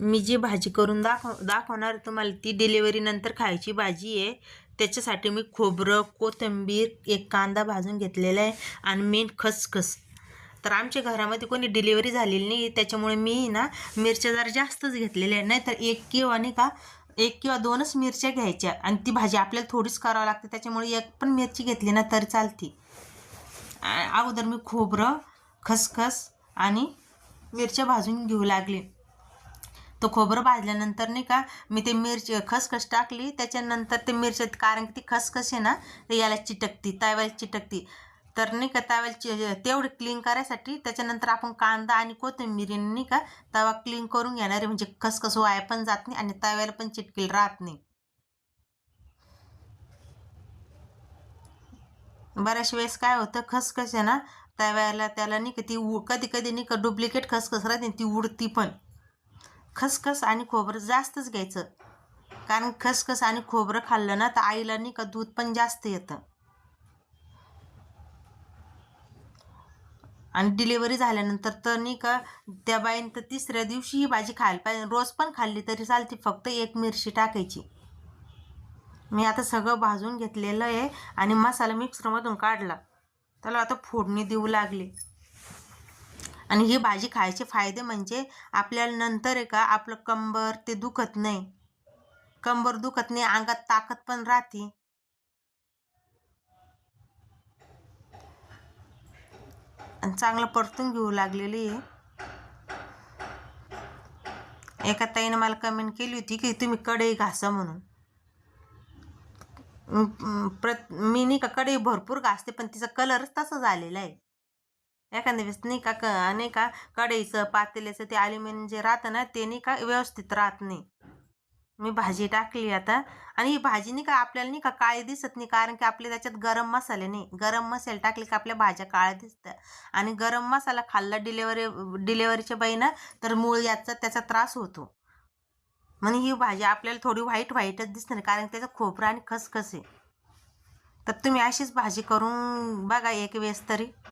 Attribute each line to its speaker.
Speaker 1: मी जी भाजी करून दाखव दाखवणार तुम्हाला ती डिलिव्हरी नंतर खायची भाजी आहे. त्याच्यासाठी मी खोबरं कोथिंबीर एक कांदा भाजून घेतलेला आहे आणि मेन खसखस. तर आमच्या घरामध्ये कोणी डिलिव्हरी झालेली नाही त्याच्यामुळे मी ना मिरच्या जरा जास्तच घेतलेल्या आहे नाहीतर एक किंवा नाही का एक किंवा दोनच मिरच्या घ्यायच्या आणि ती भाजी आपल्याला थोडीच करावं लागते त्याच्यामुळे एक पण मिरची घेतली ना तरी चालती. अगोदर मी खोबरं खसखस आणि मिरच्या भाजून घेऊ लागले. तो खोबरं भाजल्यानंतर नाही का मी ते मिरची खसखस टाकली. त्याच्यानंतर ते मिरची कारण की ती खसखस आहे ना ते याला चिटकती तव्याला चिटकती. तर नाही का त्यावेळेला चि तेवढं क्लीन करायसाठी त्याच्यानंतर आपण कांदा आणि कोथिंबीरीने नाही का तवा क्लीन करून घेणार आहे. म्हणजे खसखस वाया पण जात नाही आणि तव्याला पण चिटकील राहत नाही. बऱ्याच वेळेस काय होतं खसखस आहे ना तव्याला त्याला नाही का ती उ कधी कधी नाही का डुप्लिकेट खसखस राहते ती उडती पण. खसखस आणि खोबरं जास्तच घ्यायचं. कारण खसखस आणि खोबरं खाल्लं ना तर आईला नाही का दूध पण जास्त येतं. आणि डिलिव्हरी झाल्यानंतर तर नाही का त्या बाईन तर तिसऱ्या दिवशी ही भाजी खायला पाहिजे. रोज पण खाल्ली तरी चालते फक्त एक मिरची टाकायची. मी आता सगळं भाजून घेतलेलं आहे आणि मसाला मिक्सरमधून काढला. त्याला आता फोडणी देऊ लागली. आणि ही भाजी खायचे फायदे म्हणजे आपल्याला नंतर आहे का आपलं कंबर ते दुखत नाही. कंबर दुखत नाही अंगात ताकद पण राहते. आणि चांगलं परतून घेऊ लागलेली आहे. एका ताईनं मला कमेंट केली होती की तुम्ही कढई घासा म्हणून. प्रत मी नाही का कढई भरपूर घासते पण तिचा कलरच तसा झालेला आहे. एखाद्या वेळेस नाही का क नाही का कढईचं पातेल्याचं ते ॲल्युमिनियम जे राहतं ना ते नाही का व्यवस्थित राहत नाही. मी भाजी टाकली आता आणि ही भाजी नाही का आपल्याला नाही का काळी दिसत नाही कारण की आपले त्याच्यात गरम मसाले नाही. गरम मसाले टाकले की आपल्या भाज्या काळ्या दिसतात. आणि गरम मसाला खाल्ला डिलेवरी डिलेवरीच्या बाईनं तर मूळ याचा त्याचा त्रास होतो. म्हणजे ही भाजी आपल्याला थोडी व्हाईट व्हाईटच दिसणार कारण त्याचं खोबरं आणि खसखस. आहे तर तुम्ही अशीच भाजी करून बघा एक वेळेस तरी.